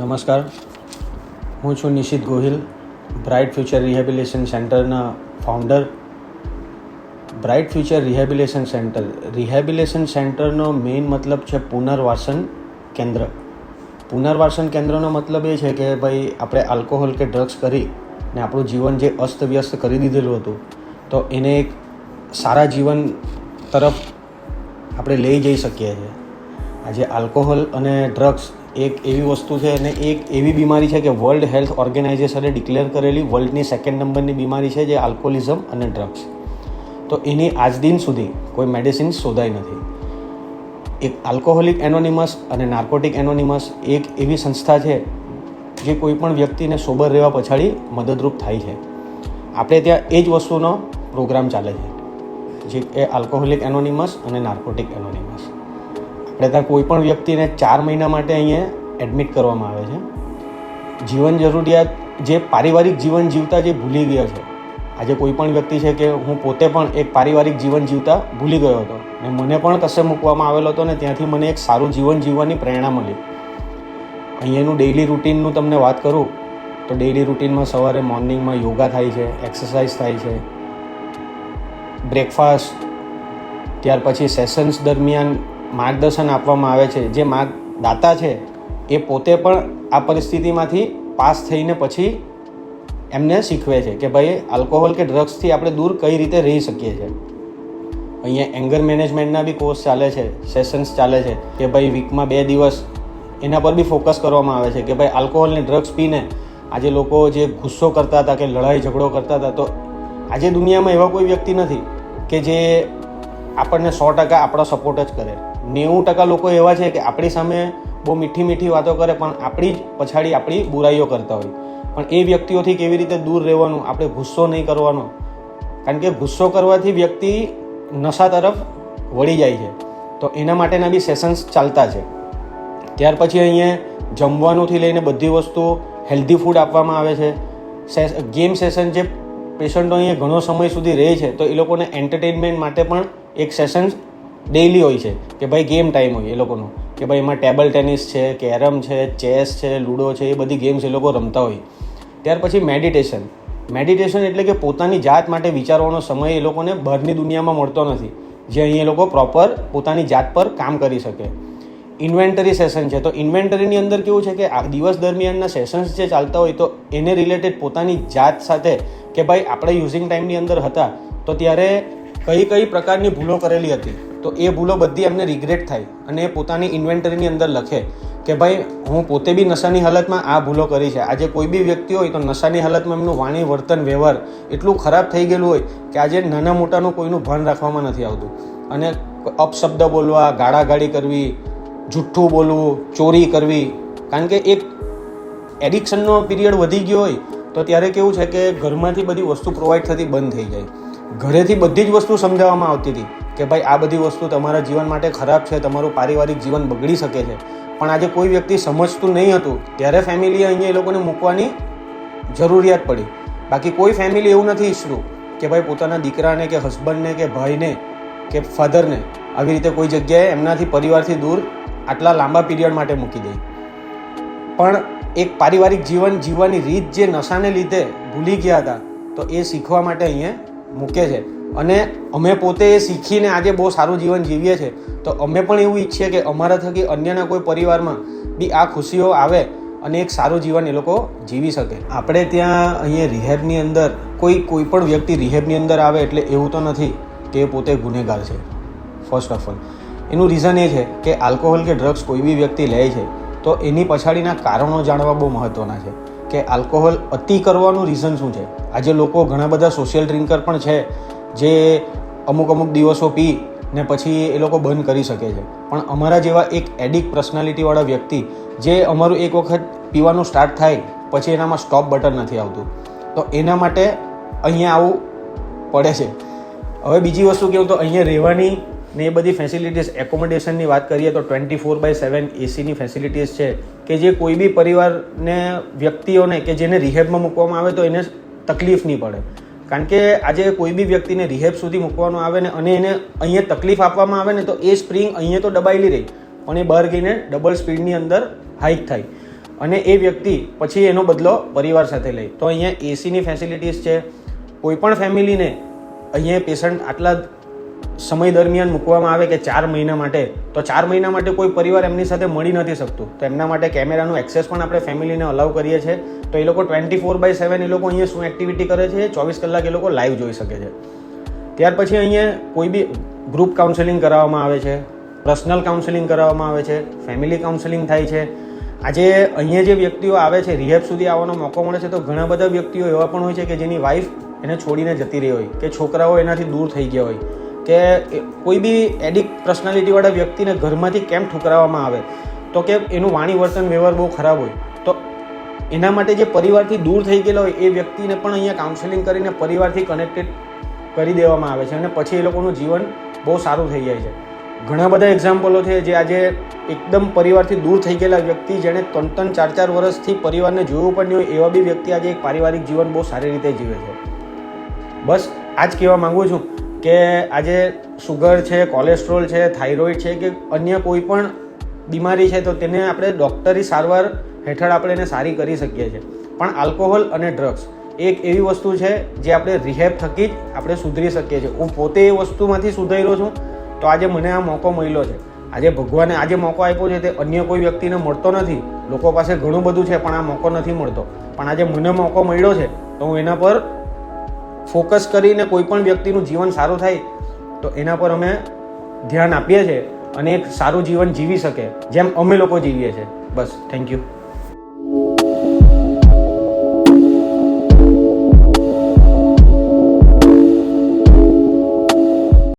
નમસ્કાર. હું છું Nishit Gohil, bright future rehabilitation સેન્ટરના founder bright future rehabilitation center, rehabilitation સેન્ટરનો main મતલબ છે પુનર્વાસન કેન્દ્ર. પુનર્વાસન કેન્દ્રનો મતલબ એ છે કે ભાઈ, આપણે આલ્કોહોલ કે ડ્રગ્સ કરી ને આપણું જીવન જે અસ્તવ્યસ્ત કરી દીધેલું હતું, તો એને એક સારા જીવન તરફ આપણે લઈ જઈ શકીએ છીએ. આજે આલ્કોહોલ અને ડ્રગ્સ એક એવી વસ્તુ છે અને એક એવી બીમારી છે કે વર્લ્ડ હેલ્થ ઓર્ગેનાઇઝેશને ડિક્લેર કરેલી વર્લ્ડની સેકન્ડ નંબરની બીમારી છે જે આલ્કોહોલિઝમ અને ડ્રગ્સ તો એની આજ દિન સુધી કોઈ મેડિસિન શોધાઈ નથી. એક આલ્કોહોલિક એનોનિમસ અને નાર્કોટિક એનોનિમસ એક એવી સંસ્થા છે જે કોઈ પણ વ્યક્તિને સોબર રહેવા પછાડી મદદરૂપ થાય છે. આપણે ત્યાં એ જ વસ્તુનો પ્રોગ્રામ ચાલે છે. જે એ આલ્કોહોલિક એનોનિમસ અને નાર્કોટિક એનોનિમસ આપણે ત્યાં કોઈ પણ વ્યક્તિને ચાર મહિના માટે અહીંયા એડમિટ કરવામાં આવે છે. જીવન જરૂરિયાત, જે પારિવારિક જીવન જીવતા જે ભૂલી ગયા છે. આજે કોઈ પણ વ્યક્તિ છે કે હું પોતે પણ એક પારિવારિક જીવન જીવતા ભૂલી ગયો હતો ને મને પણ કશે મૂકવામાં આવેલો હતો ને ત્યાંથી મને એક સારું જીવન જીવવાની પ્રેરણા મળી. અહીંયાનું ડેઇલી રૂટીનનું તમને વાત કરું, તો ડેઇલી રૂટીનમાં સવારે મોર્નિંગમાં યોગા થાય છે એક્સરસાઇઝ થાય છે બ્રેકફાસ્ટ ત્યાર પછી સેશન્સ દરમિયાન માર્ગદર્શન આપવામાં આવે છે. જે માર્ગદાતા છે, એ પોતે પણ આ પરિસ્થિતિમાંથી પાસ થઈને પછી એમને શીખવે છે કે ભાઈ આલ્કોહોલ કે ડ્રગ્સથી આપણે દૂર કઈ રીતે રહી શકીએ છીએ. અહીંયા એંગર મેનેજમેન્ટના બી કોર્સ ચાલે છે સેશન્સ ચાલે છે કે ભાઈ વીકમાં બે દિવસ એના પર બી ફોકસ કરવામાં આવે છે કે ભાઈ આલ્કોહોલ ને ડ્રગ્સ પીને આજે લોકો જે ગુસ્સો કરતા હતા કે લડાઈ ઝઘડો કરતા હતા, તો આજે દુનિયામાં એવા કોઈ વ્યક્તિ નથી કે જે આપણને સો ટકા આપણો સપોર્ટ જ કરે. નેવું ટકા લોકો એવા છે કે આપણી સામે બહુ મીઠી મીઠી વાતો કરે, પણ આપણી જ પછાડી આપણી બુરાઈઓ કરતા હોય. પણ એ વ્યક્તિઓથી કેવી રીતે દૂર રહેવાનું? આપણે ગુસ્સો નહીં કરવાનો. કારણ કે ગુસ્સો કરવાથી વ્યક્તિ નશા તરફ વળી જાય છે. તો એના માટેના બી સેશન્સ ચાલતા છે. ત્યાર પછી અહીંયા જમવાનુંથી લઈને બધી વસ્તુ હેલ્ધી ફૂડ આપવામાં આવે છે. ગેમ સેશન જે પેશન્ટો અહીંયા ઘણો સમય સુધી રહે છે, તો એ લોકોને એન્ટરટેનમેન્ટ માટે પણ એક સેશન્સ ડેઇલી હોય છે, કે ભાઈ ગેમ ટાઈમ હોય એ લોકોનો. કે ભાઈ એમાં ટેબલ ટેનિસ છે, કેરમ છે ચેસ છે લૂડો છે, એ બધી ગેમ્સ એ લોકો રમતા હોય. ત્યાર પછી મેડિટેશન મેડિટેશન એટલે કે પોતાની જાત માટે વિચારવાનો સમય એ લોકોને બહારની દુનિયામાં મળતો નથી. જે અહીં એ લોકો પ્રોપર પોતાની જાત પર કામ કરી શકે. ઇન્વેન્ટરી સેશન છે. તો ઇન્વેન્ટરીની અંદર કેવું છે કે આ દિવસ દરમિયાનના સેશન્સ જે ચાલતા હોય તો એને રિલેટેડ પોતાની જાત સાથે કે ભાઈ આપણે યુઝિંગ ટાઈમની અંદર હતા, તો ત્યારે કઈ કઈ પ્રકારની ભૂલો કરેલી હતી. તો એ ભૂલો બધી એમને રિગ્રેટ થાય અને એ પોતાની ઇન્વેન્ટરીની અંદર લખે કે ભાઈ, હું પોતે બી નશાની હાલતમાં આ ભૂલો કરી છે. આજે કોઈ બી વ્યક્તિ હોય તો નશાની હાલતમાં એમનું વાણી, વર્તન, વ્યવહાર એટલું ખરાબ થઈ ગયેલું હોય કે આજે નાના મોટાનું કોઈનું ભાન રાખવામાં નથી આવતું. અને અપશબ્દ બોલવા, ગાળાગાળી કરવી, જુઠ્ઠું બોલવું, ચોરી કરવી, કારણ કે એક એડિક્શનનો પીરિયડ વધી ગયો હોય તો ત્યારે કેવું છે કે ઘરમાંથી બધી વસ્તુ પ્રોવાઈડ થતી બંધ થઈ જાય. ઘરેથી બધી જ વસ્તુ સમજાવવામાં આવતી હતી. કે ભાઈ આ બધી વસ્તુ તમારા જીવન માટે ખરાબ છે, તમારું પારિવારિક જીવન બગડી શકે છે. પણ આજે કોઈ વ્યક્તિ સમજતું નહીં હતું, ત્યારે ફેમિલીએ અહીંયા એ લોકોને મૂકવાની જરૂરિયાત પડી. બાકી કોઈ ફેમિલી એવું નથી ઈચ્છતું કે ભાઈ પોતાના દીકરાને કે હસબન્ડને કે ભાઈને કે ફાધરને આવી રીતે કોઈ જગ્યાએ એમનાથી પરિવારથી દૂર આટલા લાંબા પીરિયડ માટે મૂકી દે. પણ એક પારિવારિક જીવન જીવવાની રીત જે નશાને લીધે ભૂલી ગયા હતા, તો એ શીખવા માટે અહીંયા મૂકે છે. અને અમે પોતે એ શીખીને આજે બહુ સારું જીવન જીવીએ છીએ. તો અમે પણ એવું ઈચ્છીએ કે અમારા થકી અન્યના કોઈ પરિવારમાં બી આ ખુશીઓ આવે અને એક સારું જીવન એ લોકો જીવી શકે. આપણે ત્યાં અહીંયા રિહેબની અંદર કોઈ કોઈ પણ વ્યક્તિ રિહેબની અંદર આવે એટલે એવું તો નથી કે પોતે ગુનેગાર છે. ફર્સ્ટ ઓફ ઓલ એનું રીઝન એ છે કે આલ્કોહોલ કે ડ્રગ્સ કોઈ બી વ્યક્તિ લે છે તો એની પછાડીના કારણો જાણવા બહુ મહત્ત્વના છે. કે આલ્કોહોલ અતિ કરવાનું રીઝન શું છે? આજે લોકો ઘણા બધા સોશિયલ ડ્રિંકર પણ છે, જે અમુક અમુક દિવસો પી ને પછી એ લોકો બંધ કરી શકે છે. પણ અમારા જેવા એક એડિક પર્સનાલિટીવાળા વ્યક્તિ, જે અમારું એક વખત પીવાનું સ્ટાર્ટ થાય, પછી એનામાં સ્ટોપ બટન નથી આવતું. તો એના માટે અહીંયા આવું પડે છે. હવે બીજી વસ્તુ કેવું તો અહીંયા રહેવાની ને એ બધી ફેસિલિટીઝ એકોમોડેશનની વાત કરીએ તો ટ્વેન્ટી ફોર બાય સેવન એસીની ફેસિલિટીઝ છે, કે જે કોઈ બી પરિવારને, વ્યક્તિઓને કે જેને રિહેબમાં મૂકવામાં આવે તો એને તકલીફ નહીં પડે. કારણ કે આજે કોઈ બી વ્યક્તિને રિહેબ સુધી મૂકવાનો આવે ને અને એને અહીંયા તકલીફ આપવામાં આવે ને તો એ સ્પ્રિંગ અહીંયા તો દબાયેલી રહી પણ એ બહાર ગઈને ડબલ સ્પીડની અંદર હાઇક થાય. અને એ વ્યક્તિ પછી એનો બદલો પરિવાર સાથે લે. તો અહીંયા એસીની ફેસિલિટીઝ છે, કોઈ પણ ફેમિલીને અહીંયા પેશન્ટ આટલા સમય દરમિયાન મૂકવામાં આવે કે ચાર મહિના માટે, તો ચાર મહિના માટે કોઈ પરિવાર એમની સાથે મળી નથી શકતું. તો એમના માટે કેમેરાનું એક્સેસ પણ આપણે ફેમિલીને અલાઉ કરીએ છીએ. તો એ લોકો ટ્વેન્ટી ફોર બાય સેવન એ લોકો અહીંયા શું એક્ટિવિટી કરે છે? ચોવીસ કલાક એ લોકો લાઈવ જોઈ શકે છે. ત્યાર પછી અહીંયા કોઈ બી ગ્રુપ કાઉન્સેલિંગ કરાવવામાં આવે છે પર્સનલ કાઉન્સેલિંગ કરાવવામાં આવે છે ફેમિલી કાઉન્સેલિંગ થાય છે. આજે અહીંયા જે વ્યક્તિઓ આવે છે રિહેબ સુધી આવવાનો મોકો મળે છે, તો ઘણા બધા વ્યક્તિઓ એવા પણ હોય છે કે જેની વાઈફ એને છોડીને જતી રહી હોય, કે છોકરાઓ એનાથી દૂર થઈ ગયા હોય. કે કોઈ બી એડિક પર્સનાલિટીવાળા વ્યક્તિને ઘરમાંથી કેમ ઠુકરાવવામાં આવે? તો કે એનું વાણી વર્તન વ્યવહાર બહુ ખરાબ હોય. તો એના માટે જે પરિવારથી દૂર થઈ ગયેલો હોય, એ વ્યક્તિને પણ અહીંયા કાઉન્સેલિંગ કરીને પરિવારથી કનેક્ટેડ કરી દેવામાં આવે છે અને પછી એ લોકોનું જીવન બહુ સારું થઈ જાય છે. ઘણા બધા એક્ઝામ્પલો છે જે આજે એકદમ પરિવારથી દૂર થઈ ગયેલા વ્યક્તિ જેણે ત્રણ ત્રણ ચાર ચાર વર્ષથી પરિવારને જોયું પણ નહીં હોય, એવા બી વ્યક્તિ આજે એક પારિવારિક જીવન બહુ સારી રીતે જીવે છે. બસ આ જ કહેવા માગું છું. કે આજે સુગર છે કોલેસ્ટ્રોલ છે થાઇરોઇડ છે કે અન્ય કોઈ પણ બીમારી છે, તો તેને આપણે ડૉક્ટરી સારવાર હેઠળ આપણે એને સારી કરી શકીએ છીએ. પણ આલ્કોહોલ અને ડ્રગ્સ એક એવી વસ્તુ છે, જે આપણે રિહેબ થકી જ આપણે સુધરી શકીએ છીએ. હું પોતે એ વસ્તુમાંથી સુધર્યો છું, તો આજે મને આ મોકો મળ્યો છે. આજે ભગવાને આજે મોકો આપ્યો છે, તે અન્ય કોઈ વ્યક્તિને મળતો નથી. લોકો પાસે ઘણું બધું છે, પણ આ મોકો નથી મળતો. પણ આજે મને મોકો મળ્યો છે, તો હું એના પર ફોકસ કરીને કોઈ પણ વ્યક્તિનું જીવન સારું થાય, તો એના પર અમે ધ્યાન આપીએ છીએ અને એક સારું જીવન જીવી શકે, જેમ અમે લોકો જીવીએ છીએ. બસ થેન્ક યુ